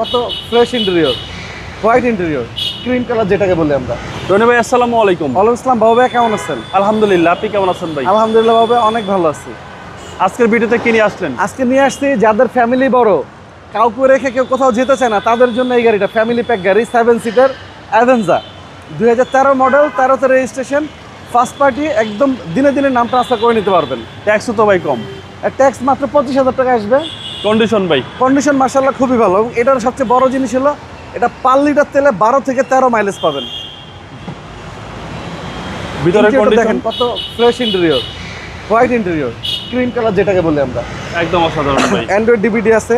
কত fresh interior white interior cream colour যেটাকে বলি আমরা। রনি ভাই আসসালামু আলাইকুম। ওয়ালাইকুম আসসালাম বাবু ভাই কেমন আছেন? আলহামদুলিল্লাহ আপনি কেমন আছেন ভাই? আলহামদুলিল্লাহ বাবু অনেক ভালো আছি। আজকের ভিডিওতে কি নিয়ে আসলেন? আজকে নিয়ে আসছি যাদের ফ্যামিলি বড় কাউকে রেখে কেউ কোথাও যেতে চায় না তাদের জন্য এই গাড়িটা ফ্যামিলি প্যাক গাড়ি সেভেন সিটার অ্যাভেঞ্জা দুই হাজার তেরো মডেল তেরোতে রেজিস্ট্রেশন ফার্স্ট পার্টি একদম দিনে দিনে নাম ট্রান্সফার করে নিতে পারবেন। ট্যাক্সও তো ভাই কম। ট্যাক্স মাত্র পঁচিশ হাজার টাকা আসবে। কন্ডিশন ভাই। কন্ডিশন মার্শাল্লাহ খুবই ভালো। এবং এটার সবচেয়ে বড় জিনিস হলো এটা পার লিটার তেলে বারো থেকে তেরো মাইলেজ পাবেন। ভিতরে Interior টা কন্ডিশন দেখেন কত fresh interior white interior cream colour যেটাকে বলি আমরা। একদম অসাধারণ ভাই। অ্যান্ড্রয়েড ডিভিডি আছে।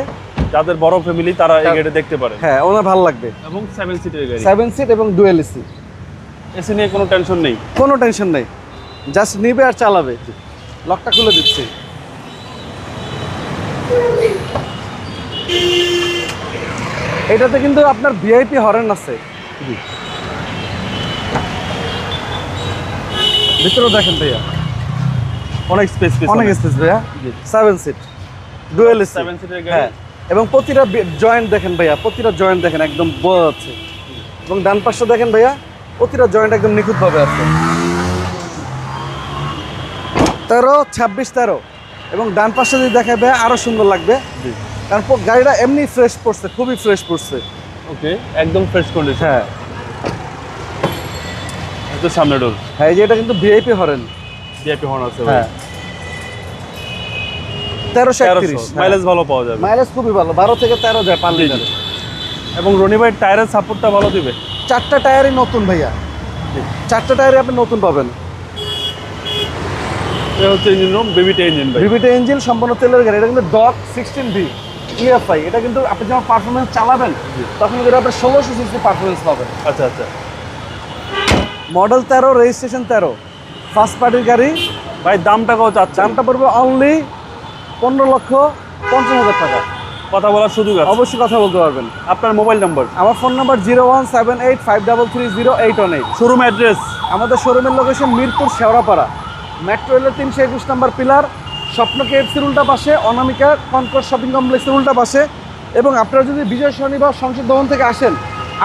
যাদের বড় ফ্যামিলি তারা এই গাড়ি দেখতে পারে। হ্যাঁ ওনার ভালো লাগবে। এবং সেভেন সিটের গাড়ি। সেভেন সিট এবং ডুয়েল এসি এসি নিয়ে কোনো টেনশন নেই। কোনো টেনশন নেই। জাস্ট নিবে আর চালাবে। লকটা খুলে দিচ্ছি। এটাতে কিন্তু আপনার ভিআইপি হরেন আছে। ভিতরে দেখেন ভাইয়া। অনেক স্পেস অনেক স্পেস ভাইয়া। জি। সেভেন সিট ডুয়েল সেভেন সিটের গাড়ি। হ্যাঁ। এবং প্রতিটা জয়েন্ট দেখেন ভাইয়া প্রতিটা জয়েন্ট দেখেন একদম বড় আছে। এবং ডান পাশটা দেখেন ভাইয়া প্রতিটা জয়েন্ট একদম নিখুঁতভাবে আছে। তেরো ছাব্বিশ তেরো। এবং ডান পাশে যদি দেখে ভাইয়া আরও সুন্দর লাগবে। কারণ গাড়িটা এমনি ফ্রেশ পড়ছে খুবই ফ্রেশ পড়ছে। ওকে একদম ফ্রেশ কন্ডিশন হ্যাঁ। একটু সামনে ডোর হ্যাঁ এই যে এটা কিন্তু ভিআইপি হরেন ভিআইপি হর্ন আছে হ্যাঁ। তেরোশো একত্রিশ তেরোশো মাইলেজ ভালো পাওয়া যাবে। মাইলেজ খুবই ভালো বারো থেকে তেরো যায় পার জি। এবং রনি ভাই টায়ারের সাপোর্টটা ভালো দিবে? চারটা টায়ারই নতুন ভাইয়া। চারটা টায়ারই আপনি নতুন পাবেন। এটা হচ্ছে ইঞ্জিন রুম বেবিটা ইঞ্জিন ভাই ইঞ্জিন সম্পূর্ণ তেলের গাড়ি। এটা কিন্তু ডক সিক্সটিন ভি ইএফআই এটা কিন্তু আপনি যখন পারফরমেন্স চালাবেন তখন কিন্তু ষোলোশো সিসি পারফরমেন্স পাবেন। আচ্ছা আচ্ছা। মডেল তেরো রেজিস্ট্রেশন তেরো। ফার্স্ট পার্টির গাড়ি। ভাই দামটা কত চাচ্ছেন? দামটা পড়বে অনলি পনেরো লক্ষ পঞ্চাশ হাজার টাকা। কথা বলার সুযোগ আছে। অবশ্যই কথা বলতে পারবেন। আপনার মোবাইল নাম্বার আমার phone number zero one seven eight five double three zero eight one eight showroom address আমাদের শোরুমের লোকেশন মিরপুর শেওড়াপাড়া। মেট্রো রেলের তিনশো একুশ নম্বর পিলার স্বপ্ন কেএফসির উল্টা পাশে অনামিকা কনকর শপিং কমপ্লেক্সের উল্টা পাশে। এবং আপনারা যদি বিজয় শনিবার সংসদ ভবন থেকে আসেন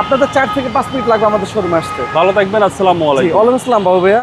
আপনাদের চার থেকে পাঁচ মিনিট লাগবে আমাদের শোরুমে আসতে। ভালো থাকবেন আসসালামু আলাইকুম। ওয়ালাইকুম আসসালাম বাবু ভাইয়া।